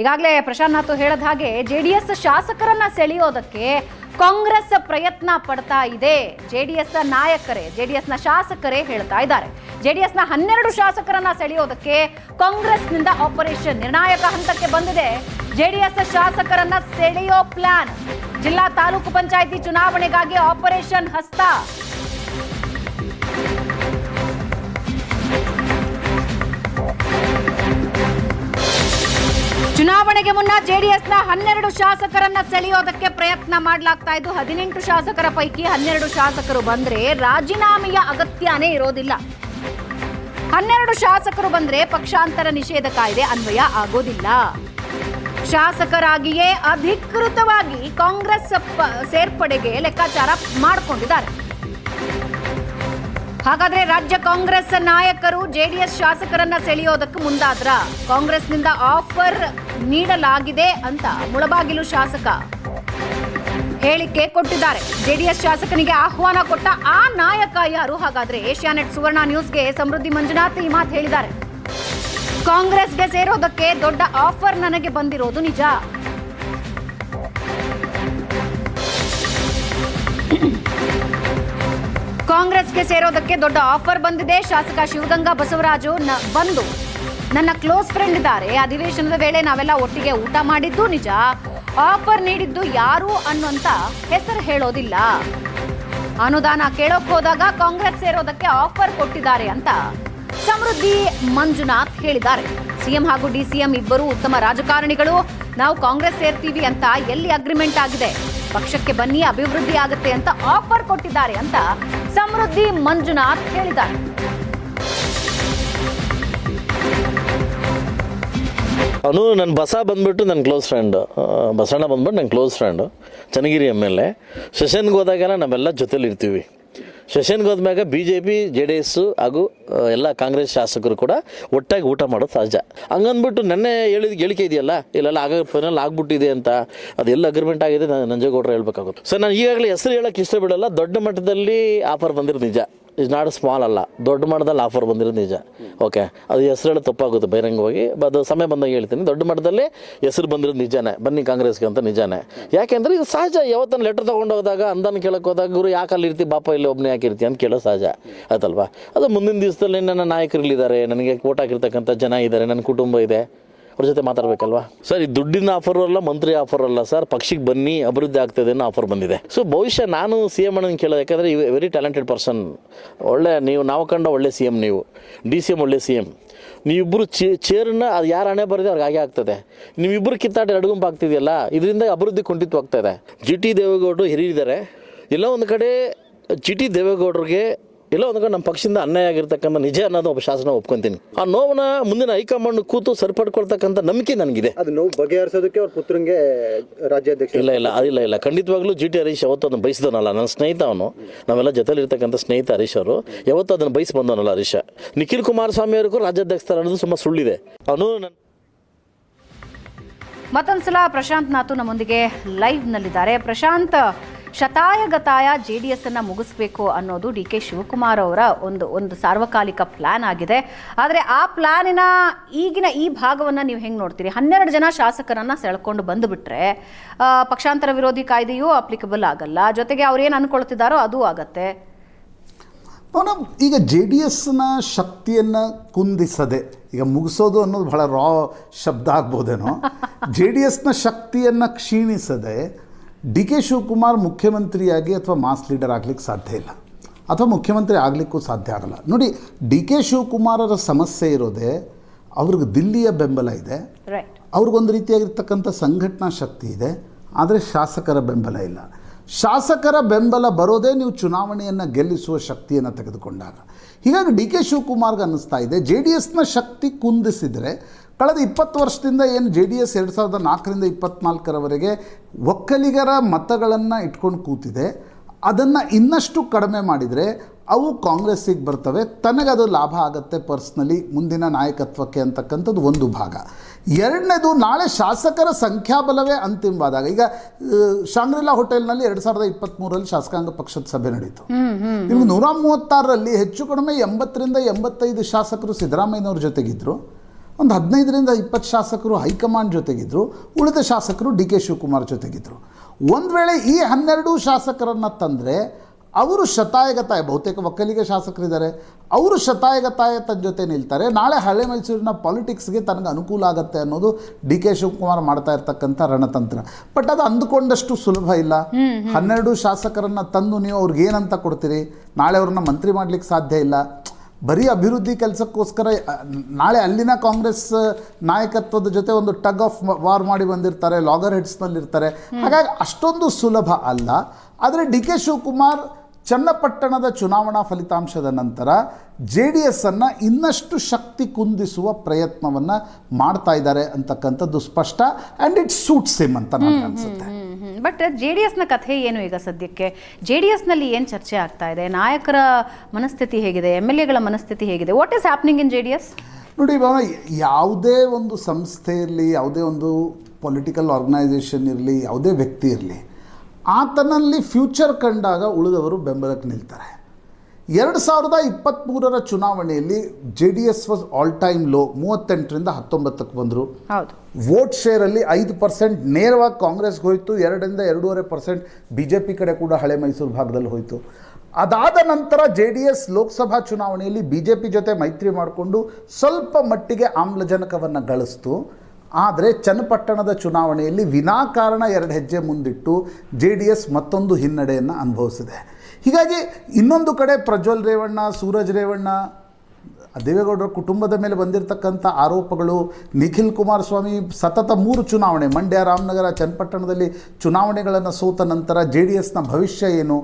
ಈಗಾಗಲೇ ಪ್ರಶಾಂತ್ ನಾಥ್ ಹೇಳದ ಹಾಗೆ ಎಸ್ ಶಾಸಕರನ್ನ ಸೆಳೆಯೋದಕ್ಕೆ ಕಾಂಗ್ರೆಸ್ ಪ್ರಯತ್ನ ಪಡ್ತಾ ಇದೆ. ಜೆ ಡಿ ಎಸ್ ನಾಯಕರೇ ಜೆ ಡಿ ಎಸ್ನ ಶಾಸಕರೇ ಹೇಳ್ತಾ ಇದ್ದಾರೆ. ಜೆ ಡಿ ಎಸ್ನ ಹನ್ನೆರಡು ಶಾಸಕರನ್ನ ಸೆಳೆಯೋದಕ್ಕೆ ಕಾಂಗ್ರೆಸ್ನಿಂದ ಆಪರೇಷನ್ ನಿರ್ಣಾಯಕ ಹಂತಕ್ಕೆ ಬಂದಿದೆ. ಜೆ ಡಿ ಎಸ್ ಶಾಸಕರನ್ನ ಸೆಳೆಯೋ ಪ್ಲಾನ್. ಜಿಲ್ಲಾ ತಾಲೂಕು ಪಂಚಾಯಿತಿ ಚುನಾವಣೆಗಾಗಿ ಆಪರೇಷನ್ ಹಸ್ತ. ಚುನಾವಣೆಗೆ ಮುನ್ನ ಜೆಡಿಎಸ್ನ ಹನ್ನೆರಡು ಶಾಸಕರನ್ನ ಸೆಳೆಯೋದಕ್ಕೆ ಪ್ರಯತ್ನ ಮಾಡಲಾಗ್ತಾ ಇದ್ದು, ಹದಿನೆಂಟು ಶಾಸಕರ ಪೈಕಿ ಹನ್ನೆರಡು ಶಾಸಕರು ಬಂದ್ರೆ ರಾಜೀನಾಮೆಯ ಅಗತ್ಯನೇ ಇರೋದಿಲ್ಲ. ಹನ್ನೆರಡು ಶಾಸಕರು ಬಂದ್ರೆ ಪಕ್ಷಾಂತರ ನಿಷೇಧ ಕಾಯ್ದೆ ಅನ್ವಯ ಆಗೋದಿಲ್ಲ. ಶಾಸಕರಾಗಿಯೇ ಅಧಿಕೃತವಾಗಿ ಕಾಂಗ್ರೆಸ್ ಸೇರ್ಪಡೆಗೆ ಲೆಕ್ಕಾಚಾರ ಮಾಡಿಕೊಂಡಿದ್ದಾರೆ. ಹಾಗಾದ್ರೆ ರಾಜ್ಯ ಕಾಂಗ್ರೆಸ್ ನಾಯಕರು ಜೆಡಿಎಸ್ ಶಾಸಕರನ್ನ ಸೆಳೆಯೋದಕ್ಕೆ ಮುಂದಾದ್ರ? ಕಾಂಗ್ರೆಸ್ನಿಂದ ಆಫರ್ ನೀಡಲಾಗಿದೆ ಅಂತ ಮುಳಬಾಗಿಲು ಶಾಸಕ ಹೇಳಿಕೆ ಕೊಟ್ಟಿದ್ದಾರೆ. ಜೆಡಿಎಸ್ ಶಾಸಕನಿಗೆ ಆಹ್ವಾನ ಕೊಟ್ಟ ಆ ನಾಯಕ ಯಾರು? ಹಾಗಾದ್ರೆ ಏಷ್ಯಾನೆಟ್ ಸುವರ್ಣ ನ್ಯೂಸ್ಗೆ ಸಮೃದ್ಧಿ ಮಂಜುನಾಥ್ ಈ ಮಾತು ಹೇಳಿದ್ದಾರೆ. ಕಾಂಗ್ರೆಸ್ಗೆ ಸೇರೋದಕ್ಕೆ ದೊಡ್ಡ ಆಫರ್ ನನಗೆ ಬಂದಿರೋದು ನಿಜ? ಕಾಂಗ್ರೆಸ್ಗೆ ಸೇರೋದಕ್ಕೆ ದೊಡ್ಡ ಆಫರ್ ಬಂದಿದೆ. ಶಾಸಕ ಶಿವಗಂಗಾ ಬಸವರಾಜು ಬಂದು ನನ್ನ ಕ್ಲೋಸ್ ಫ್ರೆಂಡ್ ಇದ್ದಾರೆ. ಅಧಿವೇಶನದ ವೇಳೆ ನಾವೆಲ್ಲ ಒಟ್ಟಿಗೆ ಊಟ ಮಾಡಿದ್ದು ನಿಜ. ಆಫರ್ ನೀಡಿದ್ದು ಯಾರು ಅನ್ನುವಂತ ಹೆಸರು ಹೇಳೋದಿಲ್ಲ. ಅನುದಾನ ಕೇಳೋಕ್ ಹೋದಾಗ ಕಾಂಗ್ರೆಸ್ ಸೇರೋದಕ್ಕೆ ಆಫರ್ ಕೊಟ್ಟಿದ್ದಾರೆ ಅಂತ ಸಮೃದ್ಧಿ ಮಂಜುನಾಥ್ ಹೇಳಿದ್ದಾರೆ. ಸಿಎಂ ಹಾಗೂ ಡಿಸಿಎಂ ಇಬ್ಬರು ಉತ್ತಮ ರಾಜಕಾರಣಿಗಳು. ನಾವು ಕಾಂಗ್ರೆಸ್ ಸೇರ್ತೀವಿ ಅಂತ ಎಲ್ಲಿ ಅಗ್ರಿಮೆಂಟ್ ಆಗಿದೆ? ಪಕ್ಷಕ್ಕೆ ಬನ್ನಿ, ಅಭಿವೃದ್ಧಿ ಆಗುತ್ತೆ ಅಂತ ಆಫರ್ ಕೊಟ್ಟಿದ್ದಾರೆ ಅಂತ ಸಮೃದ್ಧಿ ಮಂಜುನಾಥ್ ಹೇಳಿದ್ದಾರೆ. ಅವನು ನನ್ನ ಬಸ ಬಂದ್ಬಿಟ್ಟು ನನ್ನ ಕ್ಲೋಸ್ ಫ್ರೆಂಡು ಬಸಣ್ಣ ಬಂದ್ಬಿಟ್ಟು ನನ್ನ close friend Channagiri M L A. ಸೆಷನ್ಗೆ ಹೋದಾಗೆಲ್ಲ ನಾವೆಲ್ಲ ಜೊತೆಲಿ ಇರ್ತೀವಿ. ಸೆಷನ್ಗೆ ಹೋದ್ಮ್ಯಾಗ B J P J D S ಹಾಗೂ ಎಲ್ಲ ಕಾಂಗ್ರೆಸ್ ಶಾಸಕರು ಕೂಡ ಒಟ್ಟಾಗಿ ಊಟ ಮಾಡೋದು ಸಹಜ. ಹಂಗಂದ್ಬಿಟ್ಟು ನೆನ್ನೆ ಹೇಳಿದ ಹೇಳಿಕೆ ಇದೆಯಲ್ಲ, ಇಲ್ಲೆಲ್ಲ ಆಗ ಫೈನಲ್ ಆಗ್ಬಿಟ್ಟಿದೆ ಅಂತ, ಅದೆಲ್ಲ ಅಗ್ರಿಮೆಂಟ್ ಆಗಿದೆ ನಾನು ನಂಜೇಗೌಡರು ಹೇಳ್ಬೇಕಾಗುತ್ತೆ. ಸರ್, ನಾನು ಈಗಾಗಲೇ ಹೆಸರು ಹೇಳೋಕ್ಕೆ ಇಷ್ಟಪಡಲ್ಲ, ದೊಡ್ಡ ಮಟ್ಟದಲ್ಲಿ ಆಫರ್ ಬಂದಿರೋದು ನಿಜ. ಇಸ್ ನಾಟ್ ಸ್ಮಾಲ್ ಅಲ್ಲ. ದೊಡ್ಡ ಮಟ್ಟದಲ್ಲಿ ಆಫರ್ ಬಂದಿರೋದು ನಿಜ. ಓಕೆ ಅದು ಹೆಸರೆಲ್ಲ ತಪ್ಪಾಗುತ್ತೆ ಬಹಿರಂಗವಾಗಿ ಹೋಗಿ. ಅದು ಸಮಯ ಬಂದಾಗ ಹೇಳ್ತೀನಿ. ದೊಡ್ಡ ಮಟ್ಟದಲ್ಲಿ ಹೆಸರು ಬಂದಿರೋದು ನಿಜನೇ. ಬನ್ನಿ ಕಾಂಗ್ರೆಸ್ಗೆ ಅಂತ ನಿಜಾನೇ. ಯಾಕೆಂದ್ರೆ ಇದು ಸಹಜ. ಯಾವತ್ತನ್ನು ಲೆಟರ್ ತೊಗೊಂಡು ಹೋದಾಗ ಕೇಳಕ್ಕೆ ಹೋದಾಗ, ಗುರು ಯಾಕೆ ಅಲ್ಲಿ ಇರ್ತಿ? ಬಾಪ, ಇಲ್ಲಿ ಒಬ್ಬನೇ ಯಾಕಿರ್ತಿ ಅಂತ ಕೇಳೋ ಸಹಜ. ಆಯ್ತಲ್ವಾ? ಅದು ಮುಂದಿನ ದಿವಸದಲ್ಲಿ ನನ್ನ ನಾಯಕರಿಲ್ಲಿದ್ದಾರೆ. ನನಗೆ ಕೋಟ್ ಹಾಕಿರ್ತಕ್ಕಂಥ ಜನ ಇದ್ದಾರೆ. ನನ್ನ ಕುಟುಂಬ ಇದೆ. ಅವ್ರ ಜೊತೆ ಮಾತಾಡ್ಬೇಕಲ್ವಾ? ಸರ್, ಈ ದುಡ್ಡಿನ ಆಫರ್ ಅಲ್ಲ, ಮಂತ್ರಿ ಆಫರ್ ಅಲ್ಲ, ಸರ್. ಪಕ್ಷಕ್ಕೆ ಬನ್ನಿ, ಅಭಿವೃದ್ಧಿ ಆಗ್ತದೆ ಅನ್ನೋ ಆಫರ್ ಬಂದಿದೆ. ಸೊ ಭವಿಷ್ಯ ನಾನು ಸಿ ಎಂ ಅಣ್ಣನ ಕೇಳೋದು, ಯಾಕಂದರೆ ವೆರಿ ಟ್ಯಾಲೆಂಟೆಡ್ ಪರ್ಸನ್ ಒಳ್ಳೆ, ನೀವು, ನಾವು ಕಂಡ ಒಳ್ಳೆ ಸಿ ಎಂ ನೀವು. ಡಿ ಸಿ ಎಂ ಒಳ್ಳೆ ಸಿ ಎಂ ನೀವಿಬ್ಬರು ಚೇ ಚೇರ್ನ ಅದು ಯಾರು ಹಣೆ ಬರದೆ ಅವ್ರಿಗೆ ಹಾಗೆ ಆಗ್ತದೆ. ನೀವಿಬ್ಬರು ಕಿತ್ತಾಟ ಗುಂಪು ಆಗ್ತಿದೆಯಲ್ಲ, ಇದರಿಂದ ಅಭಿವೃದ್ಧಿ ಕುಂಠಿತವಾಗ್ತಾಯಿದೆ ಜಿಟಿ ಇದೆ ಜಿ ಟಿ ದೇವೇಗೌಡರು ಹಿರಿಯಿದ್ದಾರೆ ಎಲ್ಲ ಒಂದು ಕಡೆ ಜಿ ಟಿ ದೇವೇಗೌಡರಿಗೆ ಎಲ್ಲ ಒಂದು ನಮ್ಮ ಪಕ್ಷದಿಂದ ಅನ್ಯಾಯ ಆಗಿರ್ತಕ್ಕಂಥ ನಿಜ ಅನ್ನೋದು ಒಬ್ಬ ಶಾಸನ ಒಪ್ಕೊಂತೀನಿ. ಆ ನೋವನ್ನ ಮುಂದಿನ ಹೈಕಮಾಂಡ್ ಕೂತು ಸರಿಪಡ್ಕೊಳ್ತಕ್ಕಂಥ ನಂಬಿಕೆ ನನಗಿದೆ. ಅದು ನೋವು ಬಗೆಹರಿಸೋದಕ್ಕೆ ಅವ್ರ ಪುತ್ರಂಗೆ ರಾಜ್ಯಾಧ್ಯಕ್ಷ ಇಲ್ಲ ಇಲ್ಲ ಅದಿಲ್ಲ ಇಲ್ಲ. ಖಂಡಿತವಾಗ್ಲೂ ಜಿ ಟಿ ಹರೀಶ್ ಯಾವತ್ತೂ ಅದನ್ನು ಬಯಸಿದವನಲ್ಲ ನನ್ನ ಸ್ನೇಹಿತ ಅವನು. ನಾವೆಲ್ಲ ಜೊತೆಲಿ ಇರ್ತಕ್ಕಂಥ ಸ್ನೇಹಿತ ಹರೀಶ್ ಅವರು. ಯಾವತ್ತೂ ಅದನ್ನು ಬಯಸಿ ಬಂದವನಲ್ಲ ಹರೀಶ. ನಿಖಿಲ್ ಕುಮಾರಸ್ವಾಮಿ ಅವ್ರಿಗೂ ರಾಜ್ಯಾಧ್ಯಕ್ಷ ಅನ್ನೋದು ತುಂಬ ಸುಳ್ಳಿದೆ. ಅವನು ನನ್ನ ಮತ್ತೊಂದ್ಸಲ ಪ್ರಶಾಂತ್ ನಾತು ನಮ್ಮೊಂದಿಗೆ ಲೈವ್ನಲ್ಲಿದ್ದಾರೆ ಪ್ರಶಾಂತ್ ಶತಾಯಗತಾಯ ಜೆ ಡಿ ಎಸ್ ಅನ್ನ ಮುಗಿಸ್ಬೇಕು ಅನ್ನೋದು ಡಿ ಕೆ ಶಿವಕುಮಾರ್ ಅವರ ಒಂದು ಒಂದು ಸಾರ್ವಕಾಲಿಕ ಪ್ಲಾನ್ ಆಗಿದೆ. ಆದರೆ ಆ ಪ್ಲಾನಿನ ಈಗಿನ ಈ ಭಾಗವನ್ನ ನೀವು ಹೆಂಗೆ ನೋಡ್ತೀರಿ? ಹನ್ನೆರಡು ಜನ ಶಾಸಕರನ್ನು ಸೆಳ್ಕೊಂಡು ಬಂದುಬಿಟ್ರೆ ಪಕ್ಷಾಂತರ ವಿರೋಧಿ ಕಾಯ್ದೆಯೂ ಅಪ್ಲಿಕಬಲ್ ಆಗಲ್ಲ. ಜೊತೆಗೆ ಅವ್ರೇನು ಅನ್ಕೊಳ್ತಿದ್ದಾರೋ ಅದು ಆಗತ್ತೆ. ಈಗ ಜೆ ಡಿ ಎಸ್ನ ಶಕ್ತಿಯನ್ನು ಕುಂದಿಸದೆ ಈಗ ಮುಗಿಸೋದು ಅನ್ನೋದು ಬಹಳ ರಾ ಶಬ್ದ ಆಗ್ಬೋದೇನೋ? ಜೆ ಡಿ ಎಸ್ನ ಶಕ್ತಿಯನ್ನು ಕ್ಷೀಣಿಸದೆ ಡಿ ಕೆ ಶಿವಕುಮಾರ್ ಮುಖ್ಯಮಂತ್ರಿಯಾಗಿ ಅಥವಾ ಮಾಸ್ ಲೀಡರ್ ಆಗಲಿಕ್ಕೆ ಸಾಧ್ಯ ಇಲ್ಲ. ಅಥವಾ ಮುಖ್ಯಮಂತ್ರಿ ಆಗಲಿಕ್ಕೂ ಸಾಧ್ಯ ಆಗಲ್ಲ. ನೋಡಿ ಡಿ ಕೆ ಶಿವಕುಮಾರರ ಸಮಸ್ಯೆ ಇರೋದೇ ಅವ್ರಿಗೆ ದಿಲ್ಲಿಯ ಬೆಂಬಲ ಇದೆ. ಅವ್ರಿಗೊಂದು ರೀತಿಯಾಗಿರ್ತಕ್ಕಂಥ ಸಂಘಟನಾ ಶಕ್ತಿ ಇದೆ. ಆದರೆ ಶಾಸಕರ ಬೆಂಬಲ ಇಲ್ಲ. ಶಾಸಕರ ಬೆಂಬಲ ಬರೋದೇ ನೀವು ಚುನಾವಣೆಯನ್ನು ಗೆಲ್ಲಿಸುವ ಶಕ್ತಿಯನ್ನು ತೆಗೆದುಕೊಂಡಾಗ. ಹೀಗಾಗಿ ಡಿ ಕೆ ಶಿವಕುಮಾರ್ಗೆ ಅನ್ನಿಸ್ತಾ ಇದೆ ಜೆ ಡಿ ಎಸ್ನ ಶಕ್ತಿ ಕುಂದಿಸಿದರೆ ಕಳೆದ ಇಪ್ಪತ್ತು ವರ್ಷದಿಂದ ಏನು ಜೆ ಡಿ ಎಸ್ ಎರಡು ಸಾವಿರದ ನಾಲ್ಕರಿಂದ ಇಪ್ಪತ್ನಾಲ್ಕರವರೆಗೆ ಒಕ್ಕಲಿಗರ ಮತಗಳನ್ನು ಇಟ್ಕೊಂಡು ಕೂತಿದೆ. ಅದನ್ನು ಇನ್ನಷ್ಟು ಕಡಿಮೆ ಮಾಡಿದರೆ ಅವು ಕಾಂಗ್ರೆಸ್ಸಿಗೆ ಬರ್ತವೆ. ತನಗದು ಲಾಭ ಆಗುತ್ತೆ ಪರ್ಸ್ನಲಿ ಮುಂದಿನ ನಾಯಕತ್ವಕ್ಕೆ ಅಂತಕ್ಕಂಥದ್ದು ಒಂದು ಭಾಗ. ಎರಡನೇದು ನಾಳೆ ಶಾಸಕರ ಸಂಖ್ಯಾಬಲವೇ ಅಂತಿಮವಾದಾಗ ಈಗ ಶಾಂಗ್ರಿಲಾ ಹೋಟೆಲ್ನಲ್ಲಿ ಎರಡು ಸಾವಿರದ ಇಪ್ಪತ್ತ್ಮೂರರಲ್ಲಿ ಶಾಸಕಾಂಗ ಪಕ್ಷದ ಸಭೆ ನಡೀತು. ನಿಮ್ಗೆ ನೂರ ಮೂವತ್ತಾರರಲ್ಲಿ ಹೆಚ್ಚು ಕಡಿಮೆ ಎಂಬತ್ತರಿಂದ ಎಂಬತ್ತೈದು ಶಾಸಕರು ಸಿದ್ದರಾಮಯ್ಯನವ್ರ ಜೊತೆಗಿದ್ರು. ಒಂದು ಹದಿನೈದರಿಂದ ಇಪ್ಪತ್ತು ಶಾಸಕರು ಹೈಕಮಾಂಡ್ ಜೊತೆಗಿದ್ದರು ಉಳಿದ ಶಾಸಕರು ಡಿ ಕೆ ಶಿವಕುಮಾರ್ ಜೊತೆಗಿದ್ದರು ಒಂದು ವೇಳೆ ಈ ಹನ್ನೆರಡು ಶಾಸಕರನ್ನು ತಂದರೆ ಅವರು ಶತಾಯಗತಾಯ ಬಹುತೇಕ ಒಕ್ಕಲಿಗ ಶಾಸಕರಿದ್ದಾರೆ ಅವರು ಶತಾಯಗತಾಯ ತನ್ನ ಜೊತೆ ನಿಲ್ತಾರೆ ನಾಳೆ ಹಳೆ ಮೈಸೂರಿನ ಪಾಲಿಟಿಕ್ಸ್ಗೆ ತನಗೆ ಅನುಕೂಲ ಆಗುತ್ತೆ ಅನ್ನೋದು ಡಿ ಕೆ ಶಿವಕುಮಾರ್ ಮಾಡ್ತಾ ಇರ್ತಕ್ಕಂಥ ರಣತಂತ್ರ. ಬಟ್ ಅದು ಅಂದುಕೊಂಡಷ್ಟು ಸುಲಭ ಇಲ್ಲ. ಹನ್ನೆರಡು ಶಾಸಕರನ್ನು ತಂದು ನೀವು ಅವ್ರಿಗೆ ಏನಂತ ಕೊಡ್ತೀರಿ? ನಾಳೆ ಅವ್ರನ್ನ ಮಂತ್ರಿ ಮಾಡ್ಲಿಕ್ಕೆ ಸಾಧ್ಯ ಇಲ್ಲ. ಬರೀ ಅಭಿವೃದ್ಧಿ ಕೆಲಸಕ್ಕೋಸ್ಕರ ನಾಳೆ ಅಲ್ಲಿನ ಕಾಂಗ್ರೆಸ್ ನಾಯಕತ್ವದ ಜೊತೆ ಒಂದು ಟಗ್ ಆಫ್ ವಾರ್ ಮಾಡಿ ಬಂದಿರ್ತಾರೆ ಲಾಗರ್ ಹೆಡ್ಸ್ನಲ್ಲಿರ್ತಾರೆ ಹಾಗಾಗಿ ಅಷ್ಟೊಂದು ಸುಲಭ ಅಲ್ಲ. ಆದರೆ ಡಿ ಕೆ ಶಿವಕುಮಾರ್ ಚನ್ನಪಟ್ಟಣದ ಚುನಾವಣಾ ಫಲಿತಾಂಶದ ನಂತರ ಜೆ ಡಿ ಎಸ್ಸನ್ನು ಇನ್ನಷ್ಟು ಶಕ್ತಿ ಕುಂದಿಸುವ ಪ್ರಯತ್ನವನ್ನು ಮಾಡ್ತಾ ಇದ್ದಾರೆ ಅಂತಕ್ಕಂಥದ್ದು ಸ್ಪಷ್ಟ. ಆ್ಯಂಡ್ ಇಟ್ ಸೂಟ್ಸ್ ಸೇಮ್ ಅಂತ ನನಗೆ ಅನಿಸುತ್ತೆ. ಬಟ್ ಜೆ ಡಿ ಎಸ್ನ ಕಥೆ ಏನು ಈಗ ಸದ್ಯಕ್ಕೆ? ಜೆ ಡಿ ಎಸ್ನಲ್ಲಿ ಏನು ಚರ್ಚೆ ಆಗ್ತಾ ಇದೆ? ನಾಯಕರ ಮನಸ್ಥಿತಿ ಹೇಗಿದೆ? ಎಂ ಎಲ್ ಎಗಳ ಮನಸ್ಥಿತಿ ಹೇಗಿದೆ? What is happening in J D S ನೋಡಿ ಭಾವನ, ಯಾವುದೇ ಒಂದು ಸಂಸ್ಥೆ ಇರಲಿ, ಯಾವುದೇ ಒಂದು ಪೊಲಿಟಿಕಲ್ ಆರ್ಗನೈಸೇಷನ್ ಇರಲಿ, ಯಾವುದೇ ವ್ಯಕ್ತಿ ಇರಲಿ, ಆತನಲ್ಲಿ ಫ್ಯೂಚರ್ ಕಂಡಾಗ ಉಳಿದವರು ಬೆಂಬಲಕ್ಕೆ ನಿಲ್ತಾರೆ. ಎರಡು ಸಾವಿರದ ಇಪ್ಪತ್ತ್ಮೂರರ ಚುನಾವಣೆಯಲ್ಲಿ J D S was all time low ಮೂವತ್ತೆಂಟರಿಂದ ಹತ್ತೊಂಬತ್ತಕ್ಕೆ ಬಂದರು. ವೋಟ್ ಶೇರಲ್ಲಿ ಐದು ಪರ್ಸೆಂಟ್ ನೇರವಾಗಿ ಕಾಂಗ್ರೆಸ್ಗೆ ಹೋಯಿತು ಎರಡರಿಂದ ಎರಡೂವರೆ ಪರ್ಸೆಂಟ್ ಬಿ ಜೆ ಪಿ ಕಡೆ ಕೂಡ ಹಳೆ ಮೈಸೂರು ಭಾಗದಲ್ಲಿ ಹೋಯಿತು. ಅದಾದ ನಂತರ ಜೆ ಡಿ ಎಸ್ ಲೋಕಸಭಾ ಚುನಾವಣೆಯಲ್ಲಿ ಬಿ ಜೆ ಪಿ ಜೊತೆ ಮೈತ್ರಿ ಮಾಡಿಕೊಂಡು ಸ್ವಲ್ಪ ಮಟ್ಟಿಗೆ ಆಮ್ಲಜನಕವನ್ನು ಗಳಿಸ್ತು. ಆದರೆ ಚನ್ನಪಟ್ಟಣದ ಚುನಾವಣೆಯಲ್ಲಿ ವಿನಾಕಾರಣ ಎರಡು ಹೆಜ್ಜೆ ಮುಂದಿಟ್ಟು ಜೆ ಡಿ ಎಸ್ ಮತ್ತೊಂದು ಹಿನ್ನಡೆಯನ್ನು ಅನುಭವಿಸಿದೆ. ಹೀಗಾಗಿ ಇನ್ನೊಂದು ಕಡೆ ಪ್ರಜ್ವಲ್ ರೇವಣ್ಣ, ಸೂರಜ್ ರೇವಣ್ಣ, ದೇವೇಗೌಡರ ಕುಟುಂಬದ ಮೇಲೆ ಬಂದಿರತಕ್ಕಂಥ ಆರೋಪಗಳು, ನಿಖಿಲ್ ಕುಮಾರಸ್ವಾಮಿ ಸತತ ಮೂರು ಚುನಾವಣೆ, ಮಂಡ್ಯ, ರಾಮನಗರ, ಚನ್ನಪಟ್ಟಣದಲ್ಲಿ ಚುನಾವಣೆಗಳನ್ನು ಸೋತ ನಂತರ ಜೆ ಡಿ ಎಸ್ನ ಭವಿಷ್ಯ ಏನು?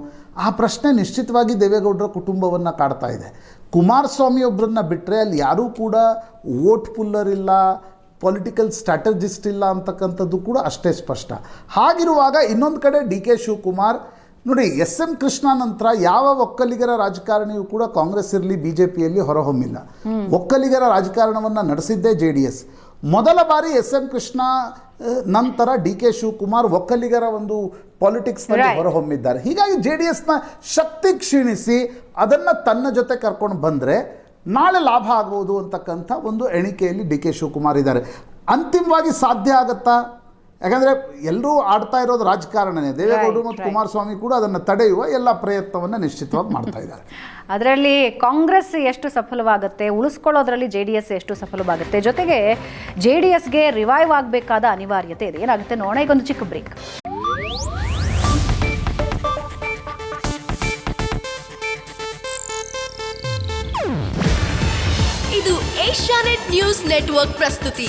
ಆ ಪ್ರಶ್ನೆ ನಿಶ್ಚಿತವಾಗಿ ದೇವೇಗೌಡರ ಕುಟುಂಬವನ್ನು ಕಾಡ್ತಾ ಇದೆ. ಕುಮಾರಸ್ವಾಮಿಯೊಬ್ಬರನ್ನ ಬಿಟ್ಟರೆ ಅಲ್ಲಿ ಯಾರೂ ಕೂಡ ವೋಟ್ ಪುಲ್ಲರ್ ಇಲ್ಲ, ಪೊಲಿಟಿಕಲ್ ಸ್ಟ್ರಾಟಜಿಸ್ಟ್ ಇಲ್ಲ ಅಂತಕ್ಕಂಥದ್ದು ಕೂಡ ಅಷ್ಟೇ ಸ್ಪಷ್ಟ. ಹಾಗಿರುವಾಗ ಇನ್ನೊಂದು ಕಡೆ ಡಿ ಕೆ ಶಿವಕುಮಾರ್ ನೋಡಿ ಎಸ್ ಎಂ ಕೃಷ್ಣ ನಂತರ ಯಾವ ಒಕ್ಕಲಿಗರ ರಾಜಕಾರಣಿಯೂ ಕೂಡ ಕಾಂಗ್ರೆಸ್ ಇರಲಿ ಬಿ ಜೆ ಪಿಯಲ್ಲಿ ಹೊರಹೊಮ್ಮಿಲ್ಲ ಒಕ್ಕಲಿಗರ ರಾಜಕಾರಣವನ್ನು ನಡೆಸಿದ್ದೇ ಜೆ ಡಿ ಎಸ್. ಮೊದಲ ಬಾರಿ ಎಸ್ ಎಂ ಕೃಷ್ಣ ನಂತರ ಡಿ ಕೆ ಶಿವಕುಮಾರ್ ಒಕ್ಕಲಿಗರ ಒಂದು ಪಾಲಿಟಿಕ್ಸ್ನಲ್ಲಿ ನಲ್ಲಿ ಹೊರಹೊಮ್ಮಿದ್ದಾರೆ ಹೀಗಾಗಿ ಜೆ ಡಿ ಎಸ್ನ ಶಕ್ತಿ ಕ್ಷೀಣಿಸಿ ಅದನ್ನು ತನ್ನ ಜೊತೆ ಕರ್ಕೊಂಡು ಬಂದರೆ ನಾಳೆ ಲಾಭ ಆಗ್ಬೋದು ಅಂತಕ್ಕಂಥ ಒಂದು ಎಣಿಕೆಯಲ್ಲಿ ಡಿ ಕೆ ಶಿವಕುಮಾರ್ ಇದ್ದಾರೆ. ಅಂತಿಮವಾಗಿ ಸಾಧ್ಯ ಆಗತ್ತಾ? ಯಾಕಂದರೆ ಎಲ್ಲರೂ ಆಡ್ತಾ ಇರೋದು ರಾಜಕಾರಣನೇ. ದೇವೇಗೌಡರು ಮತ್ತು. ಕುಮಾರಸ್ವಾಮಿ ಕೂಡ ಅದನ್ನು ತಡೆಯುವ ಎಲ್ಲ ಪ್ರಯತ್ನವನ್ನು ನಿಶ್ಚಿತವಾಗಿ ಮಾಡ್ತಾ ಇದ್ದಾರೆ. ಅದರಲ್ಲಿ ಕಾಂಗ್ರೆಸ್ ಎಷ್ಟು ಸಫಲವಾಗುತ್ತೆ ಉಳಿಸ್ಕೊಳ್ಳೋದ್ರಲ್ಲಿ ಜೆ ಡಿ ಎಸ್ ಎಷ್ಟು ಸಫಲವಾಗುತ್ತೆ ಜೊತೆಗೆ ಜೆ ಡಿ ಎಸ್ಗೆ ರಿವೈವ್ ಆಗಬೇಕಾದ ಅನಿವಾರ್ಯತೆ ಇದೆ. ಏನಾಗುತ್ತೆ? ನೋಡೋಣ ಈಗ ಒಂದು ಚಿಕ್ಕ ಬ್ರೇಕ್ ಇದು ಏಷ್ಯಾನೆಟ್ ನ್ಯೂಸ್ ನೆಟ್ವರ್ಕ್ ಪ್ರಸ್ತುತಿ.